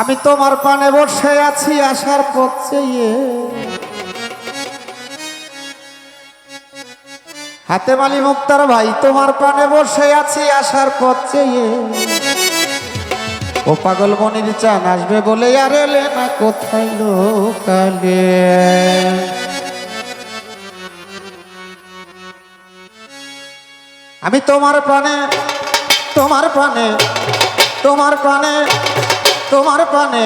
আমি তোমার পানে বসে আছি আসার পথ চেয়ে। হাতে মালি মুক্তার ভাই, তোমার পানে বসে আছি আসার পথ চেয়ে। ও পাগল মনির চান আসবে বলে, আর এলে না কোথায় লোকালে? আমি তোমার প্রাণে তোমার প্রাণে তোমার প্রাণে তোমার পানে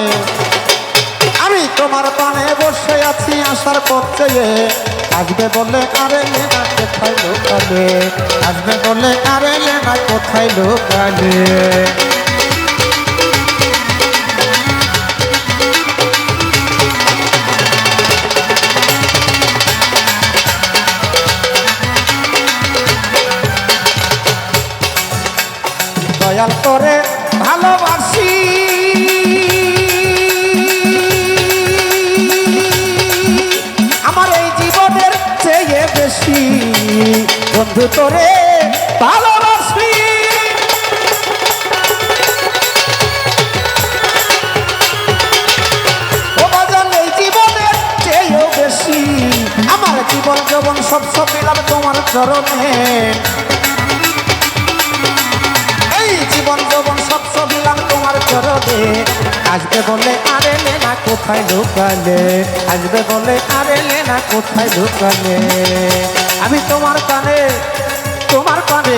আমি তোমার পানে বসে আছি আসার পথ আসবে বলে, আরে লেনা কোথায় লোকালে? আসবে বলে, আরে লেনা কোথায় লোকালে? করে ভালোবাসি। বন্ধু তোরে ভালোবাসি আমার জীবন সব সব মিলাম তোমার চরণে। এই জীবন যৌবন সব সবিলাম তোমার চরণে। আসবে বলে আরে লেনা কোথায় লুকালে? আসবে বলে আরে লেনা কোথায় লুকালে? আমি তোমার কানে তোমার কানে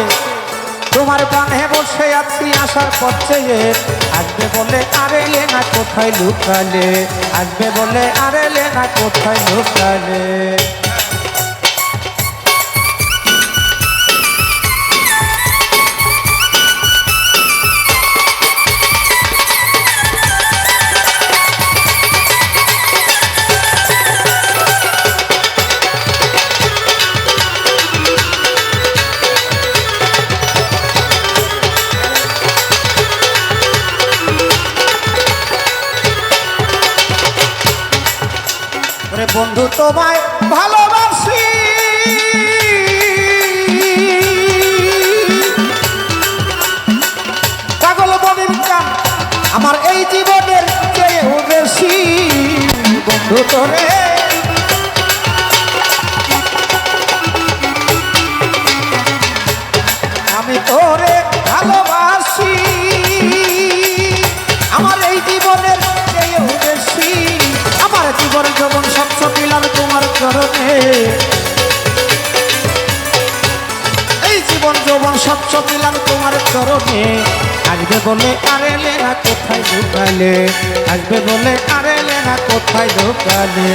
তোমার কানে বসে আছি আসার পথে আসবে বলে, আরে লেনা কোথায় লুকালে? আসবে বলে, আরে লেনা কোথায় লুকালে? বন্ধু তোমায় ভালোবাসি। পাগল বনের আমার এই জীবনের চেয়েও বেশি। বন্ধু তোরে এই জীবন যৌবন স্বচ্ছ দিলাম তোমার চরণে। আসবে বলে আরে লেনা কোথায় ঢুকালে? আসবে বলে আরে লেনা কোথায় ঢুকালে?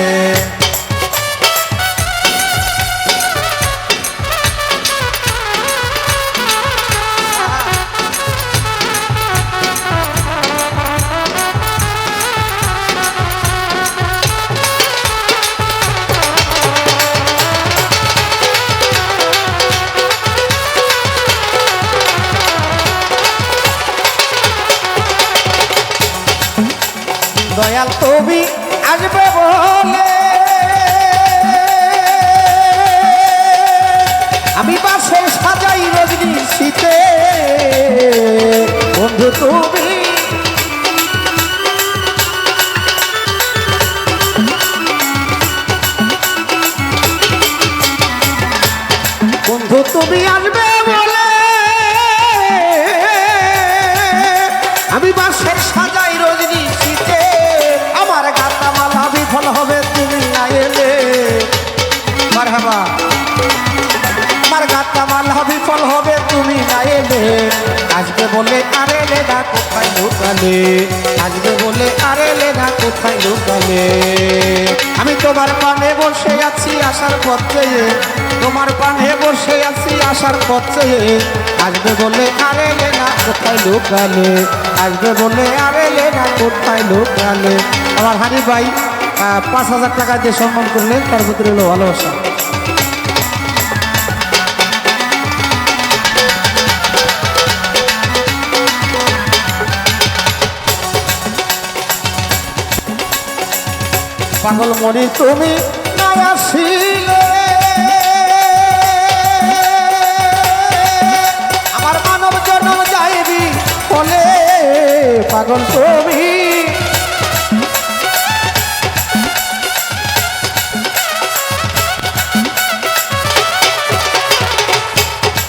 দয়াল তুমি আসবে বলে। আমি বাসে সাজাই রজনী শীতে। বন্ধু তুমি বন্ধু তুমি আসবে বলে। আমি বাসের সাজাই লুকালে আসবে বলে, আরে লেনা, কোথায় লুকালে আমি তোমার পানে বসে আছি আসার পথ। তোমার পানে বসে আছি আসার পথ। আসবে বলে, আরে লেনা, কোথায় লুকালে আসবে বলে, আরে লেনা, কোথায় লুকালে আমার হানি ভাই পাঁচ হাজার টাকা দিয়ে সম্মান করলেন, তার ভিতরে হলো ভালোবাসা। পাগল মরি তুমি আমার মানব জন্ম যাইবি বলে পাগল তুমি।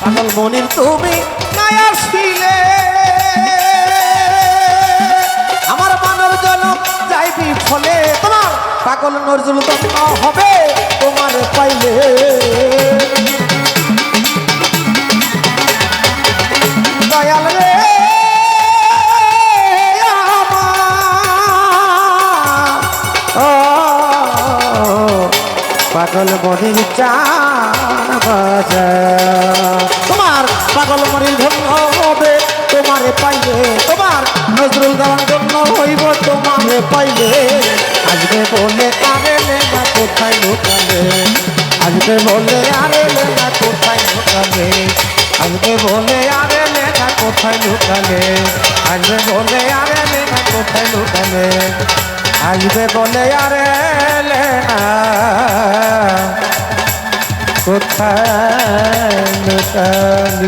পাগল মনির তুমি আসিলে। আমার মানব জন্ম যাইবি ফলে নজরুল তন্ন হবে, তোমার পাইলে। দয়াল পাগল মনির চান তোমার পাগল মনির ধন্য হবে, তোমারে পাইলে। তোমার নজরুল জন্য হইব তোমারে পাইলে। আজকে বলে, আরে না কোথায় লুকালে? আজকে বলে, আরে না কোথায় লুকালে? আজকে বলে, আরে লেখা কোথায় লুকালে? আজকে বলে, আরে লেখা কোথায় লুকালে? আজকে বলে, আরে লেখা কোথায় ধন্যবাদ